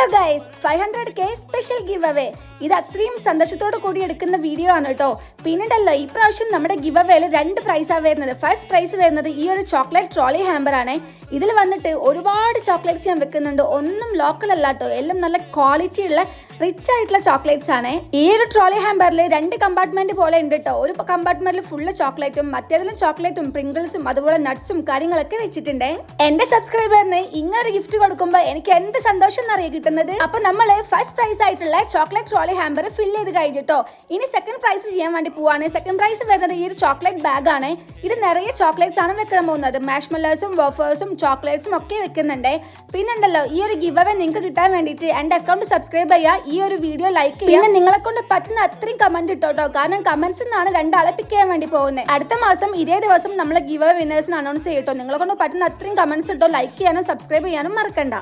Hello guys five hundred K special giveaway ഇത് അത്രയും സന്തോഷത്തോട് കൂടി എടുക്കുന്ന വീഡിയോ ആണ് കേട്ടോ. പിന്നീടല്ലോ ഈ പ്രാവശ്യം നമ്മുടെ ഗിവ് അവേയിൽ രണ്ട് പ്രൈസാണ് വരുന്നത്. ഫസ്റ്റ് പ്രൈസ് വരുന്നത് ഈ ഒരു ചോക്ലേറ്റ് ട്രോളി ഹാമ്പർ ആണ്. ഇതിൽ വന്നിട്ട് ഒരുപാട് ചോക്ലേറ്റ്സ് ഞാൻ വെക്കുന്നുണ്ട്. ഒന്നും ലോക്കൽ അല്ല കേട്ടോ. എല്ലാം നല്ല ക്വാളിറ്റി ഉള്ള റിച്ച് ആയിട്ടുള്ള ചോക്ലേറ്റ്സ് ആണ്. ഈ ഒരു ട്രോളി ഹാമ്പറിൽ രണ്ട് കമ്പാർട്ട്മെന്റ് പോലെ ഉണ്ട് കേട്ടോ ഒരു കമ്പാർട്ട്മെന്റിൽ ഫുള്ള് ചോക്ലേറ്റും മറ്റേതിലും ചോക്ലേറ്റും പ്രിങ്കിൾസും അതുപോലെ നട്ട്സും കാര്യങ്ങളൊക്കെ വെച്ചിട്ടുണ്ട്. എന്റെ സബ്സ്ക്രൈബറിന് ഇങ്ങനെ ഗിഫ്റ്റ് കൊടുക്കുമ്പോൾ എനിക്ക് എന്ത് സന്തോഷം എന്നറിയാം കിട്ടുന്നത്? അപ്പൊ നമ്മൾ ഫസ്റ്റ് പ്രൈസ് ആയിട്ടുള്ള ചോക്ലേറ്റ് ട്രോളി ഹാമ്പർ ഫിൽ ചെയ്ത് കഴിഞ്ഞിട്ടോ ഇനി സെക്കൻഡ് പ്രൈസ് ചെയ്യാൻ വേണ്ടി പോവാണ്. സെക്കൻഡ് പ്രൈസ് വരുന്നത് ഈ ഒരു ചോക്ലേറ്റ് ബാഗ് ആണ്. ഇത് നിറയെ ചോക്ലേറ്റ്സ് ആണ് വെക്കാൻ പോകുന്നത്. മാഷ്മല്ലേഴ്സും വഫേഴ്സും ചോക്ലേറ്റ്സും ഒക്കെ വെക്കുന്നുണ്ട്. പിന്നെ ഉണ്ടല്ലോ ഈ ഒരു ഗിവ് അവൻ നിങ്ങൾക്ക് കിട്ടാൻ വേണ്ടിയിട്ട് എന്റെ അക്കൗണ്ട് സബ്സ്ക്രൈബ് ചെയ്യുക. ഈ ഒരു വീഡിയോ ലൈക്ക് ചെയ്യുക പിന്നെ നിങ്ങളെ കൊണ്ട് പറ്റുന്ന അത്രയും കമന്റ് ഇട്ടോട്ടോ. കാരണം കമന്റ്സ് നിന്നാണ് രണ്ടാളെ പിക്ക് ചെയ്യാൻ വേണ്ടി പോകുന്നത് അടുത്ത മാസം ഇതേ ദിവസം നമ്മളെ ഗിവ് വിന്നേഴ്സിന് അനൗൺസ് ചെയ്യട്ടോ. നിങ്ങളെ കൊണ്ട് പറ്റുന്ന അത്രയും കമന്റ്സ് ഇട്ടോ. ലൈക്ക് ചെയ്യാനും സബ്സ്ക്രൈബ് ചെയ്യാനും മറക്കണ്ട.